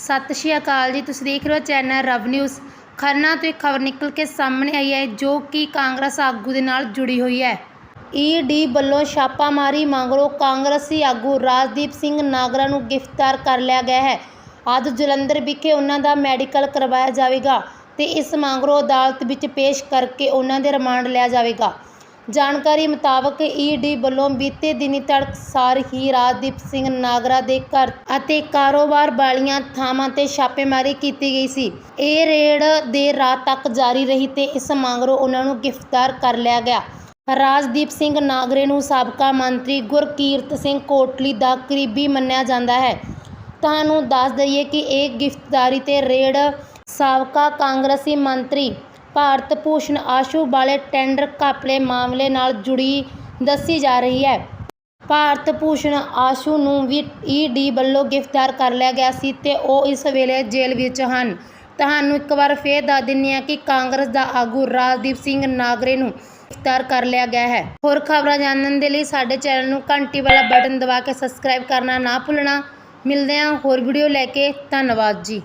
ਸਤਿ ਸ਼੍ਰੀ ਅਕਾਲ ਜੀ। ਤੁਸੀਂ ਦੇਖ ਰਹੇ ਹੋ ਚੈਨਲ ਰਵ ਨਿਊਜ਼। ਖੰਨਾ ਤੋਂ ਇੱਕ ਖਬਰ ਨਿਕਲ ਕੇ ਸਾਹਮਣੇ ਆਈ ਹੈ, ਜੋ ਕਿ ਕਾਂਗਰਸ ਆਗੂ ਦੇ ਨਾਲ ਜੁੜੀ ਹੋਈ ਹੈ। ਈਡੀ ਵੱਲੋਂ ਛਾਪਾਮਾਰੀ ਮਗਰੋਂ ਕਾਂਗਰਸੀ ਆਗੂ ਰਾਜਦੀਪ ਸਿੰਘ ਨਾਗਰਾ ਨੂੰ ਗ੍ਰਿਫਤਾਰ ਕਰ ਲਿਆ ਗਿਆ ਹੈ। ਅੱਜ ਜਲੰਧਰ ਵਿਖੇ ਉਹਨਾਂ ਦਾ ਮੈਡੀਕਲ ਕਰਵਾਇਆ ਜਾਵੇਗਾ ਤੇ ਇਸ ਮਗਰੋਂ ਅਦਾਲਤ ਵਿੱਚ ਪੇਸ਼ ਕਰਕੇ ਉਹਨਾਂ ਦੇ ਰਿਮਾਂਡ ਲਿਆ ਜਾਵੇਗਾ। ਜਾਣਕਾਰੀ ਮੁਤਾਬਕ ਈਡੀ ਵੱਲੋਂ ਬੀਤੇ ਦਿਨੀ ਤੜਕਸਾਰ ਹੀ ਰਾਜਦੀਪ ਸਿੰਘ ਨਾਗਰਾ ਦੇ ਘਰ ਅਤੇ ਕਾਰੋਬਾਰ ਵਾਲੀਆਂ ਥਾਵਾਂ ਤੇ ਛਾਪੇਮਾਰੀ ਕੀਤੀ ਗਈ ਸੀ। ਇਹ ਰੇਡ ਦੇ ਰਾਤ ਤੱਕ ਜਾਰੀ ਰਹੀ ਤੇ ਇਸ ਮਗਰੋਂ ਉਹਨਾਂ ਨੂੰ ਗ੍ਰਿਫਤਾਰ ਕਰ ਲਿਆ ਗਿਆ। ਰਾਜਦੀਪ ਸਿੰਘ ਨਾਗਰੇ ਨੂੰ ਸਾਬਕਾ ਮੰਤਰੀ ਗੁਰਕੀਰਤ ਸਿੰਘ ਕੋਟਲੀ ਦਾ ਕਰੀਬੀ ਮੰਨਿਆ ਜਾਂਦਾ ਹੈ। ਤੁਹਾਨੂੰ ਦੱਸ ਦਈਏ ਕਿ ਇਹ ਗ੍ਰਿਫਤਾਰੀ ਤੇ ਰੇਡ ਸਾਬਕਾ ਕਾਂਗਰਸੀ ਮੰਤਰੀ ਭਾਰਤ ਭੂਸ਼ਣ ਆਸ਼ੂ ਵਾਲੇ ਟੈਂਡਰ ਘਪਲੇ ਮਾਮਲੇ ਨਾਲ ਜੁੜੀ ਦੱਸੀ ਜਾ ਰਹੀ ਹੈ। ਭਾਰਤ ਭੂਸ਼ਣ ਆਸ਼ੂ ਨੂੰ ਵੀ ਈਡੀ ਵੱਲੋਂ ਗ੍ਰਿਫਤਾਰ ਕਰ ਲਿਆ ਗਿਆ ਸੀ ਤੇ ਉਹ ਇਸ ਵੇਲੇ ਜੇਲ੍ਹ ਵਿੱਚ ਹਨ। ਤੁਹਾਨੂੰ ਇੱਕ ਵਾਰ ਫੇਰ ਦੱਸ ਦਿੰਦੇ ਹਾਂ ਕਿ ਕਾਂਗਰਸ ਦਾ ਆਗੂ ਰਾਜਦੀਪ ਸਿੰਘ ਨਾਗਰੇ ਨੂੰ ਗ੍ਰਿਫਤਾਰ ਕਰ ਲਿਆ ਗਿਆ ਹੈ। ਹੋਰ ਖਬਰਾਂ ਜਾਣਨ ਦੇ ਲਈ ਸਾਡੇ ਚੈਨਲ ਨੂੰ ਘੰਟੀ ਵਾਲਾ ਬਟਨ ਦਬਾ ਕੇ ਸਬਸਕ੍ਰਾਈਬ ਕਰਨਾ ਨਾ ਭੁੱਲਣਾ। ਮਿਲਦੇ ਹਾਂ ਹੋਰ ਵੀਡੀਓ ਲੈ ਕੇ। ਧੰਨਵਾਦ ਜੀ।